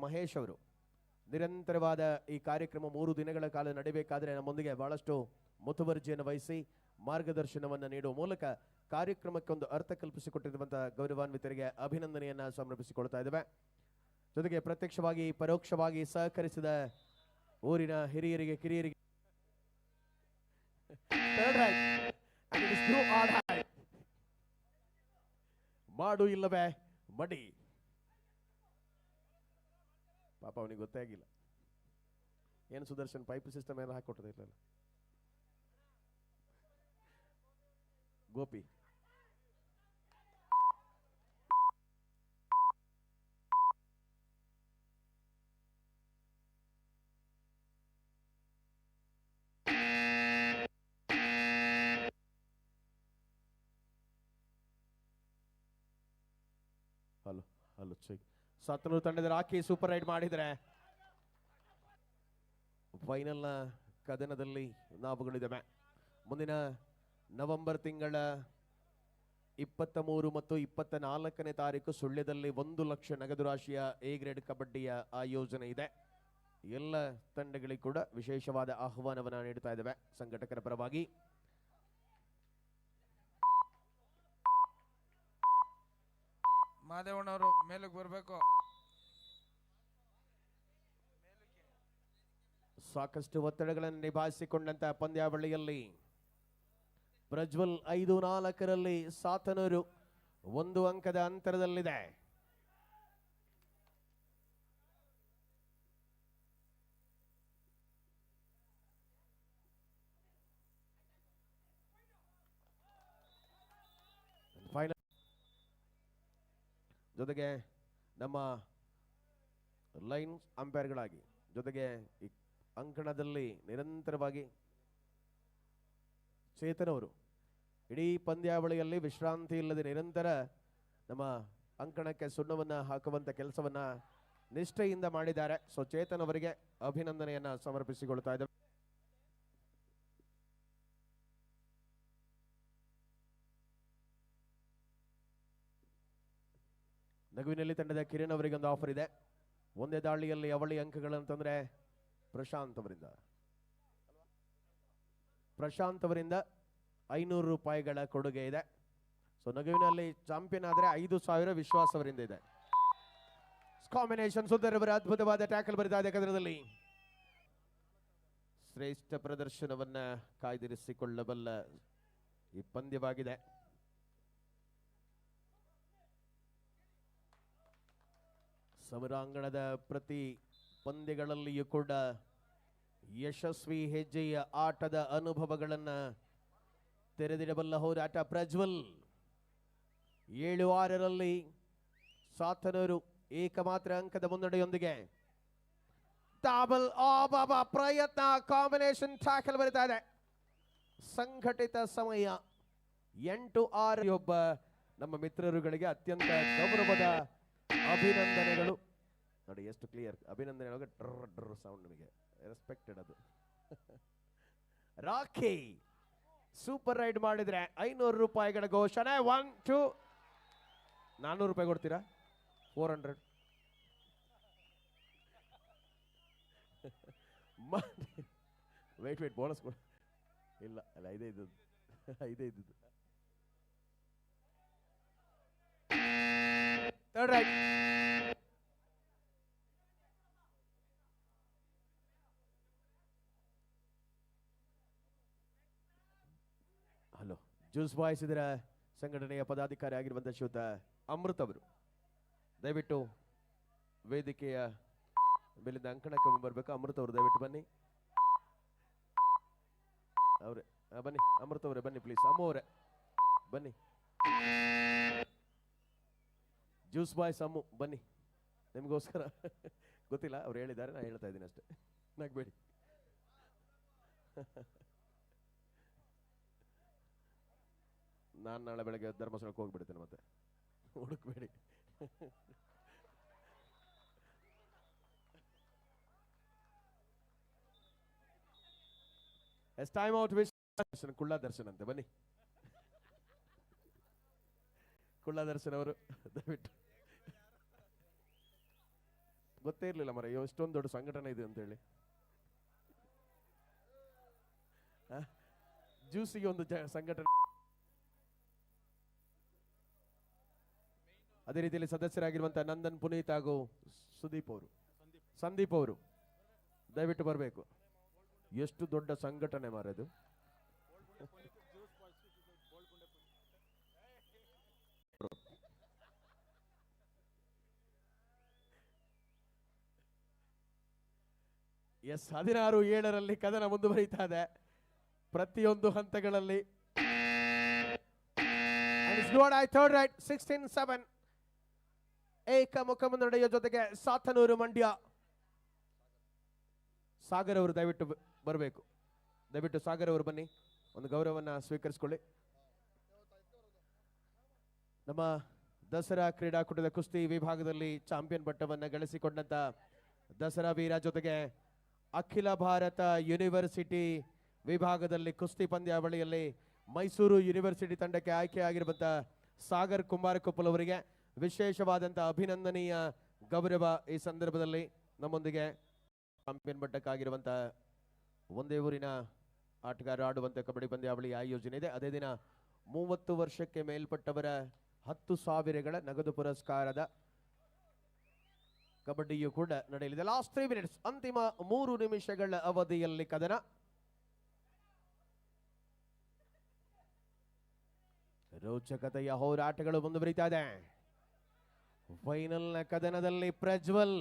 ಮಹೇಶ್ ಅವರು. ನಿರಂತರವಾದ ಈ ಕಾರ್ಯಕ್ರಮ ಮೂರು ದಿನಗಳ ಕಾಲ ನಡೆಯಬೇಕಾದ್ರೆ ನಮ್ಮೊಂದಿಗೆ ಬಹಳಷ್ಟು ಮುತುವರ್ಜಿಯನ್ನು ವಹಿಸಿ ಮಾರ್ಗದರ್ಶನವನ್ನು ನೀಡುವ ಮೂಲಕ ಕಾರ್ಯಕ್ರಮಕ್ಕೆ ಒಂದು ಅರ್ಥ ಕಲ್ಪಿಸಿಕೊಟ್ಟಿರುವಂತಹ ಗೌರವಾನ್ವಿತರಿಗೆ ಅಭಿನಂದನೆಯನ್ನ ಸಮರ್ಪಿಸಿಕೊಳ್ತಾ ಇದ್ದೇವೆ. ಜೊತೆಗೆ ಪ್ರತ್ಯಕ್ಷವಾಗಿ, ಪರೋಕ್ಷವಾಗಿ ಸಹಕರಿಸಿದ ಊರಿನ ಹಿರಿಯರಿಗೆ, ಕಿರಿಯರಿಗೆ. ಮಾಡು ಇಲ್ಲವೇ, ಮಡಿ. ಪಾಪ ಅವನಿಗೆ ಗೊತ್ತೇ ಆಗಿಲ್ಲ ಏನು ಸುದರ್ಶನ್ ಪೈಪ್ ಸಿಸ್ಟಮ್ ಏನೋ ಹಾಕೊಟ್ಟದ ಇಲ್ಲಲ್ಲ Gopi hello hello check Sathanur ತಂಡದ ರಾಕಿ ಸೂಪರ್ ರೈಡ್ ಮಾಡಿದರೆ. ಫೈನಲ್ನ ಕದನದಲ್ಲಿ ನಾವುಗಳಿದ್ದಾವೆ. ಮುಂದಿನ ನವೆಂಬರ್ ತಿಂಗಳ ಇಪ್ಪತ್ತ ಮೂರು ಮತ್ತು ಇಪ್ಪತ್ತ ನಾಲ್ಕನೇ ತಾರೀಕು ಸುಳ್ಯದಲ್ಲಿ ಒಂದು ಲಕ್ಷ ನಗದು ರಾಶಿಯ ಎ ಗ್ರೇಡ್ ಕಬಡ್ಡಿಯ ಆಯೋಜನೆ ಇದೆ. ಎಲ್ಲ ತಂಡಗಳಿಗೆ ಕೂಡ ವಿಶೇಷವಾದ ಆಹ್ವಾನವನ್ನು ನೀಡ್ತಾ ಇದ್ದೇವೆ. ಸಂಘಟಕರ ಪರವಾಗಿ ಮಾದೇವಣ್ಣವರು ಮೇಲಕ್ಕೆ ಬರಬೇಕು. ಸಾಕಷ್ಟು ಒತ್ತಡಗಳನ್ನು ನಿಭಾಯಿಸಿಕೊಂಡಂತಹ ಪಂದ್ಯಾವಳಿಯಲ್ಲಿ ಪ್ರಜ್ವಲ್ ಐದು ನಾಲ್ಕರಲ್ಲಿ ಸಾತನೂರು ಒಂದು ಅಂಕದ ಅಂತರದಲ್ಲಿದೆ. ಜೊತೆಗೆ ನಮ್ಮ ಲೈನ್ ಅಂಪೈರ್ಗಳಾಗಿ, ಜೊತೆಗೆ ಈ ಅಂಕಣದಲ್ಲಿ ನಿರಂತರವಾಗಿ ಚೇತನವರು. ಇಡೀ ಪಂದ್ಯಾವಳಿಯಲ್ಲಿ ವಿಶ್ರಾಂತಿ ಇಲ್ಲದೆ ನಿರಂತರ ನಮ್ಮ ಅಂಕಣಕ್ಕೆ ಸುಣ್ಣವನ್ನು ಹಾಕುವಂತ ಕೆಲಸವನ್ನ ನಿಷ್ಠೆಯಿಂದ ಮಾಡಿದ್ದಾರೆ. ಸೊ ಚೇತನ್ ಅವರಿಗೆ ಅಭಿನಂದನೆಯನ್ನ ಸಮರ್ಪಿಸಿಕೊಳ್ತಾ ಇದ್ದೇವೆ. ನಗುವಿನಲ್ಲಿ ತಂಡದ ಕಿರಣ್ ಅವರಿಗೆ ಒಂದು ಆಫರ್ ಇದೆ. ಒಂದೇ ದಾಳಿಯಲ್ಲಿ ಅವಳಿ ಅಂಕಗಳಂತಂದ್ರೆ ಪ್ರಶಾಂತ್ ಅವರಿಂದ. ಪ್ರಶಾಂತ್ ಅವರಿಂದ ಐನೂರು ರೂಪಾಯಿಗಳ ಕೊಡುಗೆ ಇದೆ. ಸೊ ನಗುವಿನಲ್ಲಿ ಚಾಂಪಿಯನ್ ಆದ್ರೆ ಐದು ಸಾವಿರ ವಿಶ್ವಾಸ್ ಅವರಿಂದ ಇದೆ. ಕಾಂಬಿನೇಷನ್ ಸುಂದರ ಅವರ ಅದ್ಭುತವಾದ ಟ್ಯಾಕಲ್ ಬರಿತಾ ಇದೆ ಕದನದಲ್ಲಿ. ಶ್ರೇಷ್ಠ ಪ್ರದರ್ಶನವನ್ನ ಕಾಯ್ದಿರಿಸಿಕೊಳ್ಳಬಲ್ಲ ಈ ಪಂದ್ಯವಾಗಿದೆ. ಸಮರಾಂಗಣದ ಪ್ರತಿ ಪಂದ್ಯಗಳಲ್ಲಿಯೂ ಕೂಡ ಯಶಸ್ವಿ ಹೆಜ್ಜೆಯ ಆಟದ ಅನುಭವಗಳನ್ನು ತೆರೆದಿಡಬಲ್ಲ ಹೋರಾಟ ಪ್ರಜ್ವಲ್. ಏಳು ಆರರಲ್ಲಿ ಸಾತನೂರು ಏಕಮಾತ್ರ ಅಂಕದ ಮುನ್ನಡೆಯೊಂದಿಗೆ ಡಬಲ್ ಬಾಬಾ ಪ್ರಯತ್ನ ಕಾಂಬಿನೇಷನ್ ಟ್ಯಾಕಲ್ ಬರಿತಾ ಇದೆ. ಸಂಘಟಿತ ಸಮಯ ಎಂಟು ಆರು ಒಬ್ಬ ನಮ್ಮ ಮಿತ್ರರುಗಳಿಗೆ ಅತ್ಯಂತ ಗೌರವದ ಅಭಿನಂದನೆಗಳು. ನೋಡಿ, ಎಷ್ಟು ಕ್ಲಿಯರ್ ಅಭಿನಂದನೆಗಳು ಡ್ರ ಡ್ರ ಸೌಂಡ್ ನಿಮಗೆ. ರೆಸ್ಪೆಕ್ಟೆಡ್ ಅದು. ರಾಖಿ ಸೂಪರ್ ರೈಡ್ ಮಾಡಿದ್ರೆ ಐನೂರು ರೂಪಾಯಿಗಳ ಘೋಷಣೆ. ಒನ್ ಟು ನಾನ್ನೂರು ರೂಪಾಯಿ ಕೊಡ್ತೀರಾ? Four hundred wait wait bonus ಕೊಡ. ಇಲ್ಲ, ಅಲ್ಲ, ಐದೇ ಇದ್ದದ್ದು. ಐದೇ ಇದ್ದದ್ದು. ರೈಟ್ ಹಲೋ ಜ್ಯೂಸ್ ಬಾಯ್ಸ್ ಇದರ ಸಂಘಟನೆಯ ಪದಾಧಿಕಾರಿ ಆಗಿರುವಂತಹ ಶ್ರೀಯುತ ಅಮೃತ್ ಅವರು. ದಯವಿಟ್ಟು ವೇದಿಕೆಯ ಮೇಲಿಂದ ಅಂಕಣಕ್ಕೆ ಬರ್ಬೇಕು. ಅಮೃತ್ ಅವರು, ದಯವಿಟ್ಟು ಬನ್ನಿ. ಅವರೇ ಬನ್ನಿ. ಅಮೃತ್ ಅವರೇ, ಬನ್ನಿ ಪ್ಲೀಸ್ ಅಮ್ಮ ಅವರೇ, ಬನ್ನಿ. ಜ್ಯೂಸ್ ಬಾಯ್ ಸಮ್ಮು ಬನ್ನಿ. ನಿಮಗೋಸ್ಕರ. ಗೊತ್ತಿಲ್ಲ, ಅವ್ರು ಹೇಳಿದ್ದಾರೆ ನಾನು ಹೇಳ್ತಾ ಇದ್ದೀನಿ ಅಷ್ಟೇ. ನಗ್ಬೇಡಿ. ನಾನು ನಾಳೆ ಬೆಳಗ್ಗೆ ಧರ್ಮಸ್ಥಳಕ್ಕೆ ಹೋಗ್ಬಿಡ್ತೇನೆ ಮತ್ತೆ. ಹುಡುಕ್ಬೇಡಿ. Yes time out wish Darshan, ಕುಳ್ಳ ದರ್ಶನ್ ಅಂತೆ, ಬನ್ನಿ. ಕುಳ್ಳ ದರ್ಶನ್ ಅವರು, ದಯವಿಟ್ಟು. ಗೊತ್ತೇ ಇರ್ಲಿಲ್ಲ ಮರ ಎಷ್ಟೊಂದು ದೊಡ್ಡ ಸಂಘಟನೆ ಇದೆ ಅಂತೇಳಿ. ಆ? ಜ್ಯೂಸಿಗೆ ಒಂದು ಜ- ಸಂಘಟನೆ. ಅದೇ ರೀತಿಯಲ್ಲಿ ಸದಸ್ಯರಾಗಿರುವಂತಹ ನಂದನ್ ಪುನೀತ್ ಹಾಗೂ ಸುದೀಪ್ ಅವರು. ಸಂದೀಪ್ ಅವರು. ದಯವಿಟ್ಟು ಬರಬೇಕು. ಎಷ್ಟು ದೊಡ್ಡ ಸಂಘಟನೆ ಮಾರದು ಎಸ್ ಹದಿನಾರು ಏಳರಲ್ಲಿ ಕದನ ಮುಂದುವರಿತಾ ಇದೆ ಪ್ರತಿಯೊಂದು ಹಂತಗಳಲ್ಲಿ. ಥರ್ಡ್ ರೈಟ್ ಸಿಕ್ಸ್ಟೀನ್ ಸೆವೆನ್ ಏಕ ಮುಖ ಮುನ್ನಡೆಯ ಜೊತೆಗೆ ಸಾತನೂರು ಮಂಡ್ಯ. ಸಾಗರ್ ಅವರು ದಯವಿಟ್ಟು ಬರಬೇಕು. ದಯವಿಟ್ಟು ಸಾಗರ್ ಅವರು ಬನ್ನಿ. ಒಂದು ಗೌರವನ್ನ ಸ್ವೀಕರಿಸಿಕೊಳ್ಳಿ. ನಮ್ಮ ದಸರಾ ಕ್ರೀಡಾಕೂಟದ ಕುಸ್ತಿ ವಿಭಾಗದಲ್ಲಿ ಚಾಂಪಿಯನ್ ಪಟ್ಟವನ್ನು ಗಳಿಸಿಕೊಂಡಂತ ದಸರಾ ವೀರ ಜೊತೆಗೆ ಅಖಿಲ ಭಾರತ ಯೂನಿವರ್ಸಿಟಿ ವಿಭಾಗದಲ್ಲಿ ಕುಸ್ತಿ ಪಂದ್ಯಾವಳಿಯಲ್ಲಿ ಮೈಸೂರು ಯೂನಿವರ್ಸಿಟಿ ತಂಡಕ್ಕೆ ಆಯ್ಕೆಯಾಗಿರುವಂಥ ಸಾಗರ್ ಕುಮಾರಕೊಪ್ಪಲ್ ಅವರಿಗೆ ವಿಶೇಷವಾದಂಥ ಅಭಿನಂದನೀಯ ಗೌರವ ಈ ಸಂದರ್ಭದಲ್ಲಿ ನಮ್ಮೊಂದಿಗೆ ಚಾಂಪಿಯನ್ ಬಟ್ಟಕ್ಕಾಗಿರುವಂಥ ಒಂದೇ ಊರಿನ ಆಟಗಾರ ಆಡುವಂತ ಕಬಡ್ಡಿ ಪಂದ್ಯಾವಳಿ ಆಯೋಜನೆ ಇದೆ. ಅದೇ ದಿನ ಮೂವತ್ತು ವರ್ಷಕ್ಕೆ ಮೇಲ್ಪಟ್ಟವರ ಹತ್ತು ಸಾವಿರಗಳ ನಗದು ಪುರಸ್ಕಾರದ ಕಬಡ್ಡಿಯು ಕೂಡ ನಡೆಯಲಿದೆ ಲಾಸ್ಟ್ ತ್ರೀ ಮಿನಿಟ್ಸ್ ಅಂತಿಮ ಮೂರು ನಿಮಿಷಗಳ ಅವಧಿಯಲ್ಲಿ ಕದನ ರೋಚಕತೆಯ ಹೋರಾಟಗಳು ಮುಂದುವರಿತಾ ಇದೆ ಫೈನಲ್ನ ಕದನದಲ್ಲಿ ಪ್ರಜ್ವಲ್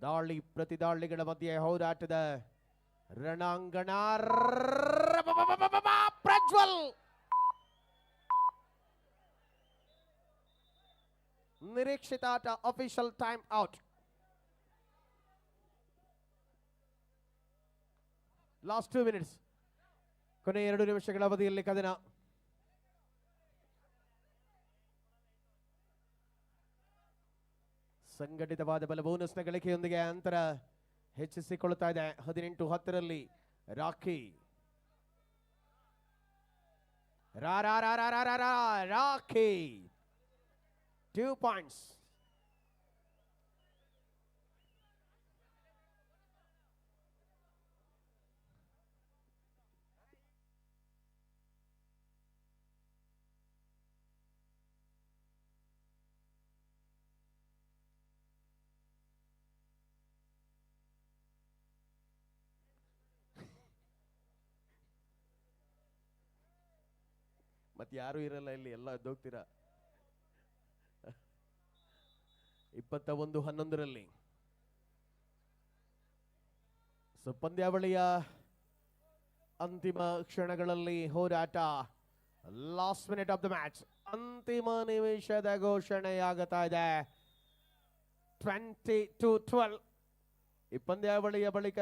ದಾಳಿ ಪ್ರತಿ ದಾಳಿಗಳ ಮಧ್ಯೆ ಹೋರಾಟದ ರಣಾಂಗಣ Prajwal ನಿರೀಕ್ಷಿತಾಟ official time out last two minutes ಕೊನೆ ಎರಡು ನಿಮಿಷಗಳ ಅವಧಿಯಲ್ಲಿ ಕದನ. ಸಂಘಟಿತವಾದ ಬಲ ಬೋನಸ್ನ ಗಳಿಕೆಯೊಂದಿಗೆ ಅಂತರ ಹೆಚ್ಚಿಸಿಕೊಳ್ಳುತ್ತಾ ಇದೆ. ಹದಿನೆಂಟು ಹತ್ತರಲ್ಲಿ ರಾಖಿ. ರಾಖಿ. ಟೂ ಪಾಯಿಂಟ್ಸ್ ಮತ್ತೆ ಯಾರು ಇರಲ್ಲ ಇಲ್ಲಿ ಎಲ್ಲ ಎದ್ದೋಗ್ತೀರಾ ಇಪ್ಪತ್ತ ಒಂದು ಹನ್ನೊಂದರಲ್ಲಿ. ಸೊ ಪಂದ್ಯಾವಳಿಯ ಅಂತಿಮ ಕ್ಷಣಗಳಲ್ಲಿ ಹೋರಾಟ. Last minute of the match ಅಂತಿಮ ನಿಮಿಷದ ಘೋಷಣೆಯಾಗುತ್ತಾ ಇದೆ. ಟ್ವೆಂಟಿ ಟು ಟ್ವೆಲ್ ಈ ಪಂದ್ಯಾವಳಿಯ ಬಳಿಕ